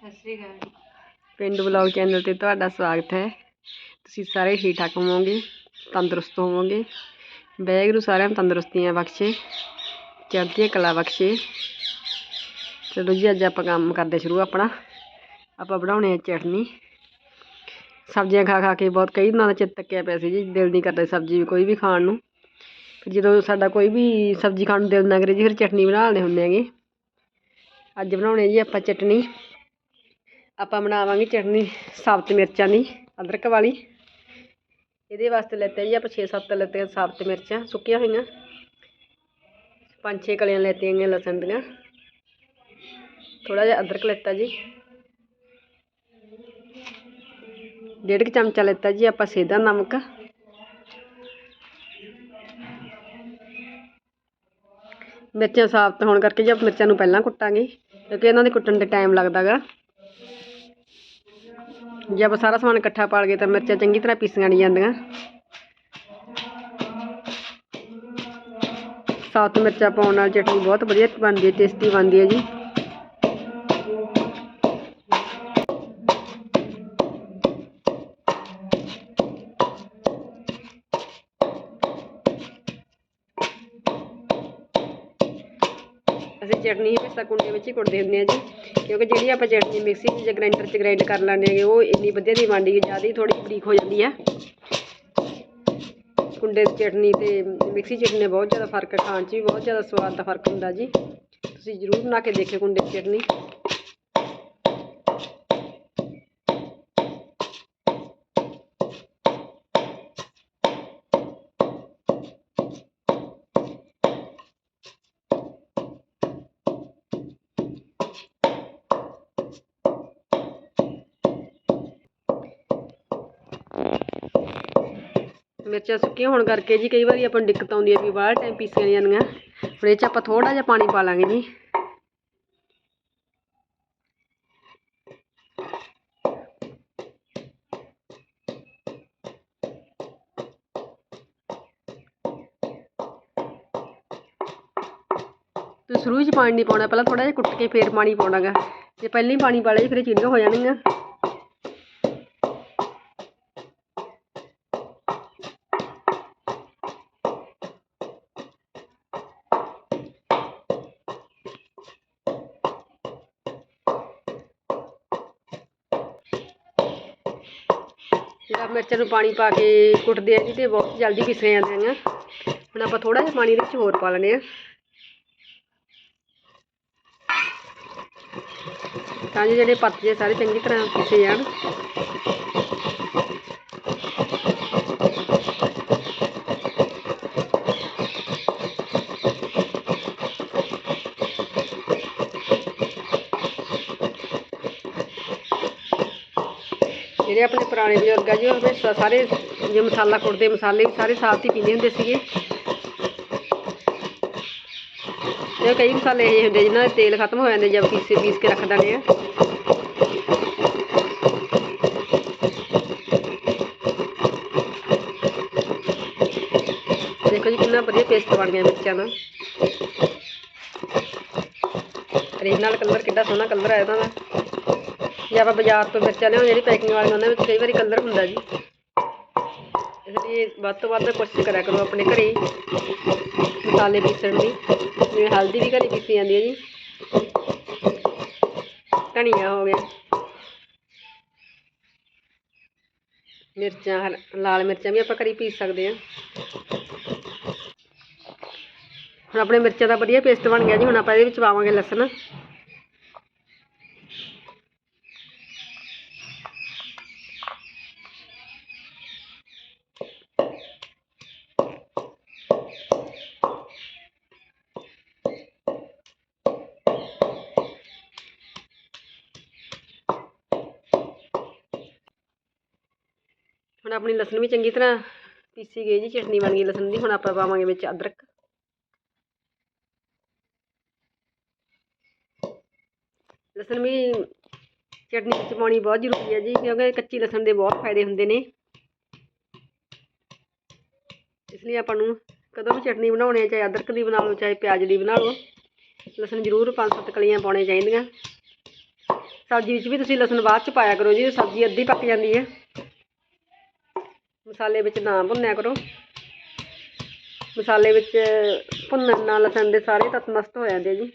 ਸਤਿ ਸ਼੍ਰੀ ਅਕਾਲ ਪਿੰਡ blog channel ਤੇ ਤੁਹਾਡਾ ਸਵਾਗਤ ਹੈ। ਤੁਸੀਂ ਸਾਰੇ ਠੀਕ ਠਾਕ ਹੋਵੋਗੇ? ਤੰਦਰੁਸਤ ਹੋਵੋਗੇ? ਵਾਹਿਗੁਰੂ ਸਾਰਿਆਂ ਨੂੰ ਤੰਦਰੁਸਤੀਆਂ ਬਖਸ਼ੇ, ਚੜ੍ਹਦੀਆਂ ਕਲਾ ਬਖਸ਼ੇ। ਚਲੋ ਜੀ, ਅੱਜ ਆਪਾਂ ਕੰਮ ਕਰਦੇ ਸ਼ੁਰੂ ਆਪਣਾ। ਆਪਾਂ ਬਣਾਉਣੇ ਆ ਚਟਨੀ। ਸਬਜ਼ੀਆਂ ਖਾ ਖਾ ਕੇ ਬਹੁਤ ਕਈ ਦਿਨਾਂ ਦਾ ਚਿੱਤ ਤੱਕਿਆ ਪਿਆ ਸੀ ਜੀ, ਦਿਲ ਨਹੀਂ ਕਰਦਾ ਸਬਜ਼ੀ ਕੋਈ ਵੀ ਖਾਣ ਨੂੰ। ਫਿਰ ਜਦੋਂ ਸਾਡਾ ਕੋਈ ਵੀ ਸਬਜ਼ੀ ਖਾਣ ਨੂੰ ਦਿਲ ਨਾ ਕਰੇ ਜੀ, ਫਿਰ ਚਟਨੀ ਬਣਾ ਲੈਂਦੇ ਹੁੰਦੇ ਹੈਗੇ। ਅੱਜ ਬਣਾਉਣੇ ਜੀ ਆਪਾਂ ਚਟਨੀ। ਆਪਾਂ ਬਣਾਵਾਂਗੇ ਚਟਨੀ, ਸਾਬਤ ਮਿਰਚਾਂ ਦੀ, ਅਦਰਕ ਵਾਲੀ। ਇਹਦੇ ਵਾਸਤੇ ਲੈਤੇ ਜੀ ਆਪਾਂ 6-7 ਲੈਤੇ ਸਾਬਤ ਮਿਰਚਾਂ, ਸੁੱਕੀਆਂ ਹੋਈਆਂ। ਪੰਜ ਛੇ ਕਲੀਆਂ ਲੈਤੀਆਂ ਗਈਆਂ ਲਸਣ ਦੀਆਂ। ਥੋੜਾ ਜਿਹਾ ਅਦਰਕ ਲੈਤਾ ਜੀ। ਡੇਢ ਕੁ ਚਮਚਾ ਲੈਤਾ ਜੀ ਆਪਾਂ ਸੇਧਾ ਨਮਕ। ਮਿਰਚਾਂ ਸਾਬਤ ਹੋਣ ਕਰਕੇ ਜੀ ਆਪਾਂ ਮਿਰਚਾਂ ਨੂੰ ਪਹਿਲਾਂ ਕੁੱਟਾਂਗੇ, ਕਿਉਂਕਿ ਇਹਨਾਂ ਦੇ ਕੁੱਟਣ ਤੇ ਟਾਈਮ ਲੱਗਦਾ ਗਾ ਜੇ ਆਪਾਂ ਸਾਰਾ ਸਮਾਨ ਇਕੱਠਾ ਪਾ ਲਈਏ ਤਾਂ ਮਿਰਚਾਂ ਚੰਗੀ ਤਰ੍ਹਾਂ ਪੀਸੀਆਂ ਨਹੀਂ ਜਾਂਦੀਆਂ ਸਾਤ ਮਿਰਚਾਂ ਪਾਉਣ ਨਾਲ ਚਟਨੀ ਬਹੁਤ ਵਧੀਆ ਬਣਦੀ ਹੈ ਟੇਸਟੀ ਬਣਦੀ ਹੈ ਜੀ ਅਸੀਂ ਚਟਨੀ ਹਮੇਸ਼ਾ ਕੁੰਡੇ ਵਿੱਚ ਹੀ ਕੁੱਟਦੇ ਹੁੰਦੇ ਆ ਜੀ। ਕਿਉਂਕਿ ਜਿਹੜੀ ਆਪਾਂ ਚਟਨੀ ਮਿਕਸੀ 'ਚ ਜਾਂ ਗ੍ਰਾਈਂਡਰ 'ਚ ਗ੍ਰਾਈਂਡ ਕਰ ਲੈਂਦੇ ਹੈਗੇ, ਉਹ ਇੰਨੀ ਵਧੀਆ ਨਹੀਂ ਬਣਦੀ ਗੀ ਜ਼ਿਆਦਾ ਹੀ ਥੋੜੀ ਬਰੀਕ ਹੋ ਜਾਂਦੀ ਆ ਕੁੰਡੇ ਦੀ ਚਟਨੀ ਤੇ ਮਿਕਸੀ ਚਟਨੀ ਬਹੁਤ ਜ਼ਿਆਦਾ ਫ਼ਰਕ ਖਾਣ 'ਚ ਵੀ ਬਹੁਤ ਜ਼ਿਆਦਾ ਸਵਾਦ ਦਾ ਫ਼ਰਕ ਹੁੰਦਾ ਜੀ। ਤੁਸੀਂ ਜ਼ਰੂਰ ਬਣਾ ਕੇ ਦੇਖਿਓ ਕੁੰਡੇ ਦੀ ਚਟਨੀ। ਮਿਰਚਾਂ ਸੁੱਕੀਆਂ ਹੋਣ ਕਰਕੇ ਜੀ ਕਈ ਵਾਰੀ ਆਪਾਂ ਨੂੰ ਦਿੱਕਤ ਆਉਂਦੀ ਹੈ ਵੀ ਬਾਹਰ ਟਾਈਮ ਪੀਸੀਆਂ ਨਹੀਂ ਜਾਂਦੀਆਂ। ਹੁਣ ਇਹ 'ਚ ਆਪਾਂ ਥੋੜਾ ਜਿਹਾ ਪਾਣੀ ਪਾ ਲਾਂਗੇ ਜੀ। ਤੁਸੀਂ ਸ਼ੁਰੂ 'ਚ ਪਾਣੀ ਨਹੀਂ ਪਾਉਣਾ, ਪਹਿਲਾਂ ਥੋੜਾ ਜਿਹਾ ਕੁੱਟ ਕੇ ਫੇਰ ਪਾਣੀ ਪਾਉਣਾ ਗਾ ਜੇ ਪਹਿਲਾਂ ਹੀ ਪਾਣੀ ਪਾ ਲਿਆ ਜੀ, ਫਿਰ ਇਹ ਚੀੜੀਆਂ ਹੋ ਜਾਣਗੀਆਂ। ਜਿਹੜਾ ਮਿਰਚਾਂ ਨੂੰ ਪਾਣੀ ਪਾ ਕੇ ਕੁੱਟਦੇ ਆ ਜੀ ਤੇ ਬਹੁਤ ਜਲਦੀ ਪਿਸੀਆਂ ਜਾਂਦੀਆਂ ਹੁਣ ਆਪਾਂ ਥੋੜਾ ਜਿਹਾ ਪਾਣੀ ਵਿੱਚ ਹੋਰ ਪਾ ਲੈਣੇ ਆ ਤਾਂ ਜੋ ਜਿਹੜੇ ਪੱਤੇ ਸਾਰੇ ਚੰਗੀ ਤਰ੍ਹਾਂ ਪਿਸੇ ਜਾਣ। ਜਿਹੜੇ ਆਪਣੇ ਪੁਰਾਣੇ ਬਜ਼ੁਰਗ ਆ ਜੀ ਉਹ ਹਮੇਸ਼ਾ ਸਾਰੇ ਜੇ ਮਸਾਲਾ ਕੁੱਟਦੇ, ਮਸਾਲੇ ਵੀ ਸਾਰੇ ਸਾਫ਼ ਹੀ ਪੀਂਦੇ ਹੁੰਦੇ ਸੀਗੇ। ਤੇ ਕਈ ਮਸਾਲੇ ਇਹ ਹੁੰਦੇ ਜਿਨ੍ਹਾਂ ਦੇ ਤੇਲ ਖਤਮ ਹੋ ਜਾਂਦੇ ਜਦ ਪੀਸੇ, ਪੀਸ ਕੇ ਰੱਖ ਦਿੰਦੇ ਆ। ਦੇਖੋ ਜੀ ਕਿੰਨਾ ਵਧੀਆ ਪੇਸਟ ਬਣ ਗਿਆ ਮਿਰਚਾਂ ਦਾ। ਰੀਜਨਲ ਕਲਰ ਕਿੱਡਾ ਸੋਹਣਾ ਕਲਰ ਆਇਆ ਇਹਦਾ ਦਾ। ਜੇ ਆਪਾਂ ਬਾਜ਼ਾਰ ਤੋਂ ਮਿਰਚਾਂ ਲਿਆਉਂਦੇ ਜਿਹੜੀ ਪੈਕਿੰਗ ਵਾਲੀਆਂ ਉਹਨਾਂ ਵਿੱਚ ਕਈ ਵਾਰੀ ਕਲਰ ਹੁੰਦਾ ਜੀ। ਇਸ ਲਈ ਵੱਧ ਤੋਂ ਵੱਧ ਕੋਸ਼ਿਸ਼ ਕਰਿਆ ਕਰੋ ਆਪਣੇ ਘਰੇ ਮਸਾਲੇ ਪੀਸਣ ਦੀ। ਜਿਵੇਂ ਹਲਦੀ ਵੀ ਘਰੇ ਪੀਸੀ ਜਾਂਦੀ ਹੈ ਜੀ। ਧਨੀਆ ਹੋ ਗਿਆ। ਮਿਰਚਾਂ, ਹਲ- ਲਾਲ ਮਿਰਚਾਂ ਵੀ ਆਪਾਂ ਘਰੇ ਪੀਸ ਸਕਦੇ ਹਾਂ। ਹੁਣ ਆਪਣੇ ਮਿਰਚਾਂ ਦਾ ਵਧੀਆ ਪੇਸਟ ਬਣ ਗਿਆ ਜੀ, ਹੁਣ ਆਪਾਂ ਇਹਦੇ ਵਿੱਚ ਪਾਵਾਂਗੇ ਲਸਣ। ਹੁਣ ਆਪਣੀ ਲਸਣ ਵੀ ਚੰਗੀ ਤਰ੍ਹਾਂ ਪੀਸੀ ਗਈ ਜੀ, ਚਟਨੀ ਬਣ ਗਈ ਲਸਣ ਦੀ, ਹੁਣ ਆਪਾਂ ਪਾਵਾਂਗੇ ਵਿੱਚ ਅਦਰਕ। ਲਸਣ ਵੀ ਚਟਨੀ ਵਿੱਚ ਪਾਉਣੀ ਬਹੁਤ ਜ਼ਰੂਰੀ ਹੈ ਜੀ, ਕਿਉਂਕਿ ਕੱਚੀ ਲਸਣ ਦੇ ਬਹੁਤ ਫਾਇਦੇ ਹੁੰਦੇ ਨੇ। ਇਸ ਲਈ ਆਪਾਂ ਨੂੰ ਕਦੋਂ ਵੀ ਚਟਨੀ ਬਣਾਉਣੀ ਹੈ, ਚਾਹੇ ਅਦਰਕ ਦੀ ਬਣਾ ਲਓ, ਚਾਹੇ ਪਿਆਜ਼ ਦੀ ਬਣਾ ਲਓ, ਲਸਣ ਜ਼ਰੂਰ ਪੰਜ ਸੱਤ ਕਲੀਆਂ ਪਾਉਣੀਆਂ ਚਾਹੀਦੀਆਂ। ਸਬਜ਼ੀ ਵਿੱਚ ਵੀ ਤੁਸੀਂ ਲਸਣ ਬਾਅਦ ਚ ਪਾਇਆ ਕਰੋ ਜੀ, ਸਬਜ਼ੀ ਅੱਧੀ ਪੱਕ ਜਾਂਦੀ ਹੈ। ਮਸਾਲੇ ਵਿੱਚ ਨਾ ਭੁੰਨਿਆ ਕਰੋ। ਮਸਾਲੇ ਵਿੱਚ ਭੁੰਨਣ ਨਾਲ ਲਸਣ ਦੇ ਸਾਰੇ ਤੱਤ ਨਸ਼ਟ ਹੋ ਜਾਂਦੇ ਜੀ।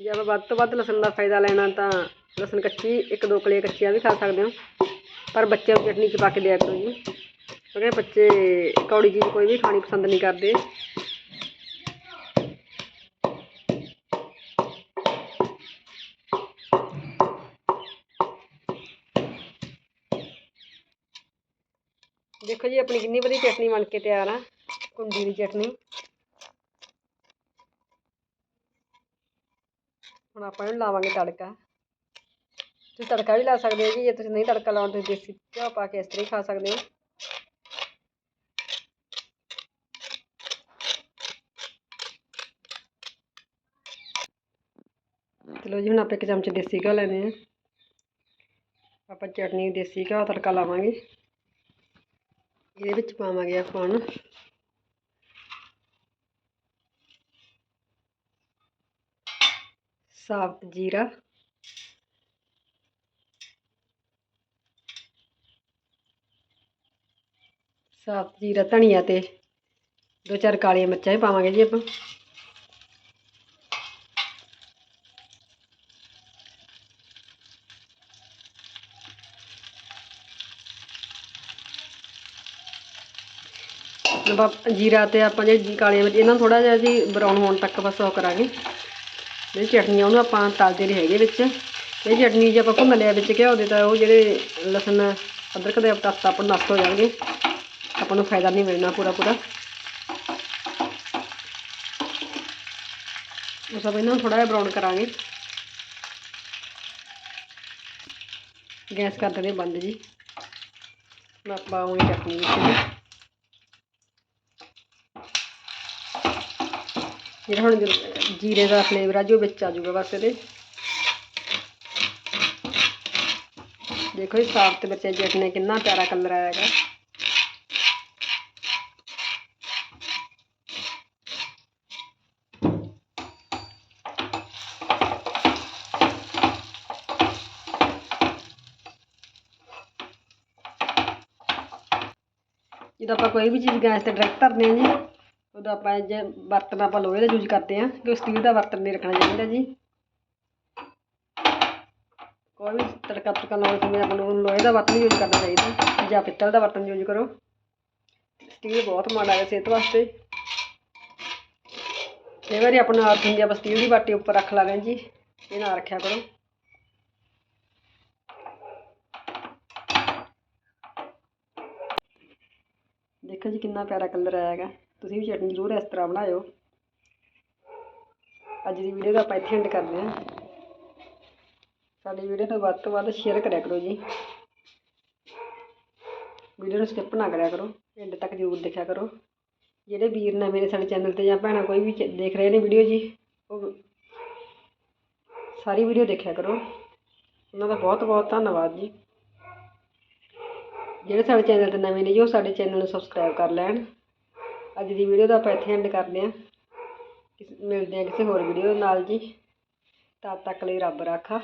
ਜੇ ਆਪਾਂ ਵੱਧ ਤੋਂ ਵੱਧ ਲਸਣ ਦਾ ਫਾਇਦਾ ਲੈਣਾ ਤਾਂ ਲਸਣ ਕੱਚੀ, ਇੱਕ ਦੋ ਕਲੀਆਂ ਕੱਚੀਆਂ ਵੀ ਖਾ ਸਕਦੇ ਹੋ। ਪਰ ਬੱਚਿਆਂ ਨੂੰ ਚਟਨੀ 'ਚ ਪਾ ਕੇ ਦਿਆ ਕਰੋ ਜੀ। ਕਿਉਂਕਿ ਬੱਚੇ ਕੌੜੀ ਚੀਜ਼ ਕੋਈ ਵੀ ਖਾਣੀ ਪਸੰਦ ਨਹੀਂ ਕਰਦੇ। ਦੇਖੋ ਜੀ ਆਪਣੀ ਕਿੰਨੀ ਵਧੀਆ ਚਟਨੀ ਬਣ ਕੇ ਤਿਆਰ ਆ ਕੁੰਡੀ ਦੀ ਚਟਨੀ ਹੁਣ ਆਪਾਂ ਇਹਨੂੰ ਲਾਵਾਂਗੇ ਤੜਕਾ ਤੁਸੀਂ ਤੜਕਾ ਵੀ ਲਾ ਸਕਦੇ ਹੋ ਜੀ ਜੇ ਤੁਸੀਂ ਨਹੀਂ ਤੜਕਾ ਲਾਉਣਾ ਤੁਸੀਂ ਦੇਸੀ ਘਿਓ ਪਾ ਕੇ ਇਸ ਤਰ੍ਹਾਂ ਹੀ ਖਾ ਸਕਦੇ ਹੋ ਚਲੋ ਜੀ ਹੁਣ ਆਪਾਂ ਇੱਕ ਚਮਚ ਦੇਸੀ ਘਿਓ ਲੈਣੇ ਆ ਆਪਾਂ ਚਟਨੀ ਦੇਸੀ ਘਿਓ ਤੜਕਾ ਲਾਵਾਂਗੇ ਇਹਦੇ ਵਿੱਚ ਪਾਵਾਂਗੇ ਆਪਾਂ ਹੁਣ ਸਾਬਤ ਜੀਰਾ। ਸਾਫ਼ਤ ਜੀਰਾ ਧਨੀਆ ਤੇ ਦੋ ਚਾਰ ਕਾਲੀਆਂ ਮਿਰਚਾਂ ਵੀ ਪਾਵਾਂਗੇ ਜੀ ਆਪਾਂ। ਆਪਾਂ ਜੀਰਾ ਤੇ ਆਪਾਂ ਜੇ ਕਾਲੀਆਂ ਮਿਰਚ ਇਹਨਾਂ ਨੂੰ ਥੋੜਾ ਜਿਹਾ ਜੀ ਬਰਾਊਨ ਹੋਣ ਤੱਕ ਬਸ ਉਹ ਕਰਾਂਗੇ। ਜਿਹੜੀ ਚਟਨੀ ਆ ਉਹਨੂੰ ਆਪਾਂ ਤਲਦੇ ਨਹੀਂ ਹੈਗੇ ਵਿੱਚ। ਇਹ ਚਟਨੀ ਜੇ ਆਪਾਂ ਭੁੰਨ ਲਿਆ ਵਿੱਚ ਘਿਓ ਦੇ ਤਾਂ ਉਹ ਜਿਹੜੇ ਲਸਣ, ਅਦਰਕ ਦੇ ਤੱਤ ਆਪਾਂ ਨੂੰ ਨਸ਼ਟ ਹੋ ਜਾਣਗੇ। ਆਪਾਂ ਨੂੰ ਫਾਇਦਾ ਨਹੀਂ ਮਿਲਣਾ ਪੂਰਾ ਪੂਰਾ। ਉਸ ਆਪਾਂ ਇਹਨਾਂ ਨੂੰ ਥੋੜਾ ਜਿਹਾ ਬਰਾਊਨ ਕਰਾਂਗੇ। ਗੈਸ ਕਰ ਦਿੰਦੇ ਬੰਦ ਜੀ। ਮੈਂ ਪਾਉਂਗੀ ਚਟਨੀ ਵਿੱਚ ਜਿਹੜਾ ਹੁਣ ਜ- ਜੀਰੇ ਦਾ ਫਲੇਵਰ ਆ ਜੀ ਉਹ ਵਿੱਚ ਆ ਜਾਊਗਾ ਬਸ ਇਹਦੇ। ਦੇਖੋ ਜੀ ਸਾਫ਼ ਤੇ ਬੱਚੇ ਚਟਨੀ ਕਿੰਨਾ ਪਿਆਰਾ ਕਲਰ ਆਇਆ ਹੈਗਾ। ਜਦੋਂ ਆਪਾਂ ਕੋਈ ਵੀ ਚੀਜ਼ ਗੈਸ ਤੇ ਡਾਇਰੈਕਟ ਧਰਦੇ ਹਾਂ ਜੀ ਉਦੋਂ ਆਪਾਂ ਜੇ ਬਰਤਨ ਆਪਾਂ ਲੋਹੇ ਦਾ ਯੂਜ਼ ਕਰਦੇ ਹਾਂ ਕਿ ਸਟੀਲ ਦਾ ਬਰਤਨ ਨਹੀਂ ਰੱਖਣਾ ਚਾਹੀਦਾ ਜੀ। ਕੋਈ ਵੀ ਤੜਕਾ ਤੜਕਾ ਲਾਉਣ ਸਮੇਂ ਆਪਾਂ ਨੂੰ ਲੋਹੇ ਦਾ ਬਰਤਨ ਯੂਜ਼ ਕਰਨਾ ਚਾਹੀਦਾ, ਜਾਂ ਪਿੱਤਲ ਦਾ ਬਰਤਨ ਯੂਜ਼ ਕਰੋ। ਸਟੀਲ ਬਹੁਤ ਮਾੜਾ ਹੈ ਸਿਹਤ ਵਾਸਤੇ। ਕਈ ਵਾਰੀ ਆਪਣਾ ਆਦਤ ਹੁੰਦੀ ਆ, ਆਪਾਂ ਸਟੀਲ ਦੀ ਬਾਟੀ ਉੱਪਰ ਰੱਖ ਲਾਂਗੇ ਜੀ, ਇਹ ਨਾ ਰੱਖਿਆ ਕਰੋ। ਦੇਖੋ ਜੀ ਕਿੰਨਾ ਪਿਆਰਾ ਕਲਰ ਆਇਆ ਹੈਗਾ। ਤੁਸੀਂ ਵੀ ਚਟਨੀ ਜ਼ਰੂਰ ਇਸ ਤਰ੍ਹਾਂ ਬਣਾਇਓ। ਅੱਜ ਦੀ ਵੀਡੀਓ ਦਾ ਆਪਾਂ ਇੱਥੇ ਐਂਡ ਕਰਦੇ ਹਾਂ। ਸਾਡੀ ਵੀਡੀਓ ਨੂੰ ਵੱਧ ਤੋਂ ਵੱਧ ਸ਼ੇਅਰ ਕਰਿਆ ਕਰੋ ਜੀ। ਵੀਡੀਓ ਨੂੰ ਸਕਿਪ ਨਾ ਕਰਿਆ ਕਰੋ ਐਂਡ ਤੱਕ ਜ਼ਰੂਰ ਦੇਖਿਆ ਕਰੋ। ਜਿਹੜੇ ਵੀਰ ਨਵੇਂ ਨੇ ਸਾਡੇ ਚੈਨਲ ਤੇ ਜਾਂ ਭੈਣਾਂ ਕੋਈ ਵੀ ਦੇਖ ਰਹੇ ਨੇ ਵੀਡੀਓ ਜੀ, ਉਹ ਸਾਰੀ ਵੀਡੀਓ ਦੇਖਿਆ ਕਰੋ। ਉਹਨਾਂ ਦਾ ਬਹੁਤ ਬਹੁਤ ਧੰਨਵਾਦ ਜੀ। ਜਿਹੜੇ ਸਾਡੇ ਚੈਨਲ ਤੇ ਨਵੇਂ ਨੇ ਜੀ, ਉਹ ਸਾਡੇ ਚੈਨਲ ਨੂੰ ਸਬਸਕ੍ਰਾਈਬ ਕਰ ਲੈਣ। ਅੱਜ ਦੀ ਵੀਡੀਓ ਦਾ ਆਪਾਂ ਇੱਥੇ ਐਂਡ ਕਰਦੇ ਹਾਂ। ਕਿਸ- ਮਿਲਦੇ ਹਾਂ ਕਿਸੇ ਹੋਰ ਵੀਡੀਓ ਨਾਲ ਜੀ। ਤਦ ਤੱਕ ਲਈ ਰੱਬ ਰਾਖਾ।